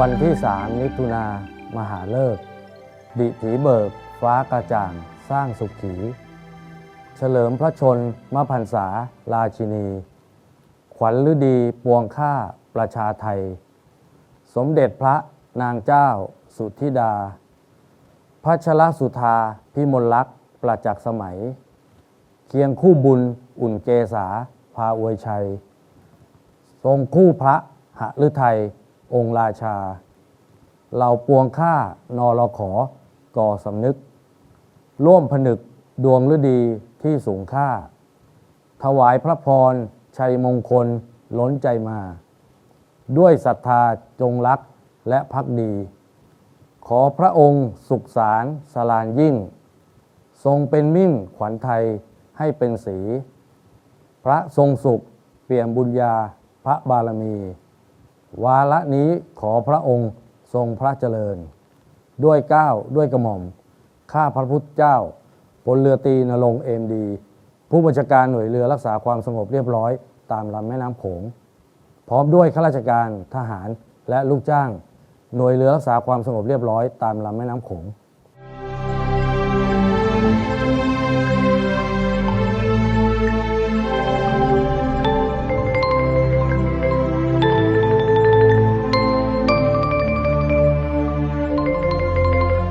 วันที่สามมิถุนามหาเลิกดิถีเบิกฟ้ากระจ่างสร้างสุขี เฉลิมพระชนมพรรษาราชินี ขวัญฤดีปวงข้าประชาไทย สมเด็จพระนางเจ้าสุธิดาพัชรสุธาพิมลลักษ์ประจักษ์สมัย เคียงคู่บุญอุ่นเกษาพาอวยชัย ทรงคู่พระหฤทัย องค์ราชาเหล่าปวงข้านอรขอก่อสำนึก ร่วมผนึกดวงฤดีที่สูงค่า ถวายพระพร ชัยมงคลล้นใจมา ด้วยศรัทธาจงรักและพักดี ขอพระองค์สุขสารสลานยิ่ง ทรงเป็นมิ่งขวัญไทยให้เป็นสี พระทรงสุขเปี่ยมบุญญาพระบารมี วาระนี้ขอพระองค์ทรงพระเจริญ ด้วยก้าวด้วยกระหม่อม ข้าพระพุทธเจ้าพลเรือตีนรงเอ็มดี ผู้บัญชาการหน่วยเรือรักษาความสงบเรียบร้อย ตามลำแม่น้ำโขง พร้อมด้วยข้าราชการทหารและลูกจ้าง หน่วยเรือรักษาความสงบเรียบร้อยตามลำแม่น้ำโขง